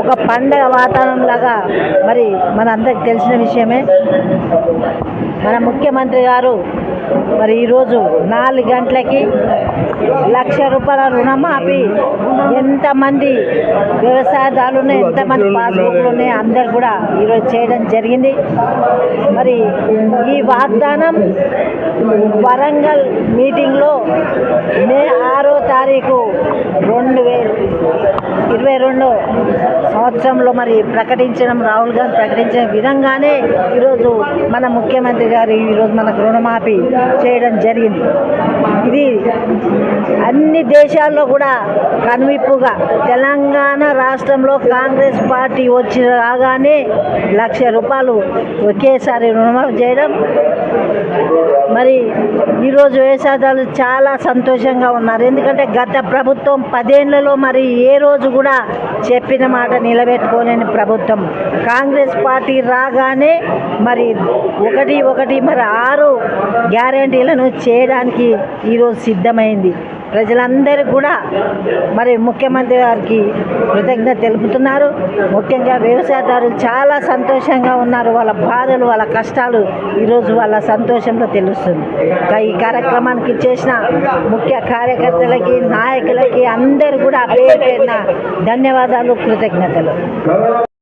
ఒక పండగ వాతావరణం లాగా మరి మన అందరికి తెలిసిన విషయమే. మన ముఖ్యమంత్రి గారు మరి ఈరోజు నాలుగు గంటలకి లక్ష రూపాయల రుణమాఫీ. ఎంతమంది వ్యవసాయదారులు ఉన్నాయి ఎంతమంది పాస్బుక్లు ఉన్నాయి అందరు కూడా ఈరోజు చేయడం జరిగింది. మరి ఈ వాగ్దానం వరంగల్ మీటింగ్లో మే ఆరో తారీఖు రెండు వేలు ఇరవై రెండు సంవత్సరంలో మరి ప్రకటించడం రాహుల్ గాంధీ ప్రకటించిన విధంగానే ఈరోజు మన ముఖ్యమంత్రి గారు ఈరోజు మనకు రుణమాఫీ చేయడం జరిగింది. ఇది అన్ని దేశాల్లో కూడా కనువిప్పుగా తెలంగాణ రాష్ట్రంలో కాంగ్రెస్ పార్టీ వచ్చి రాగానే లక్ష రూపాయలు ఒకేసారి రుణమాఫీ చేయడం ఈరోజు వ్యవసాయదారులు చాలా సంతోషంగా ఉన్నారు. ఎందుకంటే గత ప్రభుత్వం పదేళ్ళలో మరి ఏ రోజు కూడా చెప్పిన మాట నిలబెట్టుకోలేని ప్రభుత్వం. కాంగ్రెస్ పార్టీ రాగానే మరి ఒకటి ఒకటి మరి ఆరు గ్యారంటీలను చేయడానికి ఈరోజు సిద్ధమైంది. ప్రజలందరూ కూడా మరి ముఖ్యమంత్రి గారికి కృతజ్ఞత తెలుపుతున్నారు. ముఖ్యంగా వ్యవసాయదారులు చాలా సంతోషంగా ఉన్నారు. వాళ్ళ బాధలు వాళ్ళ కష్టాలు ఈరోజు వాళ్ళ సంతోషంలో తెలుస్తుంది. ఈ కార్యక్రమానికి చేసిన ముఖ్య కార్యకర్తలకి నాయకులకి అందరూ కూడా పేరు ధన్యవాదాలు కృతజ్ఞతలు.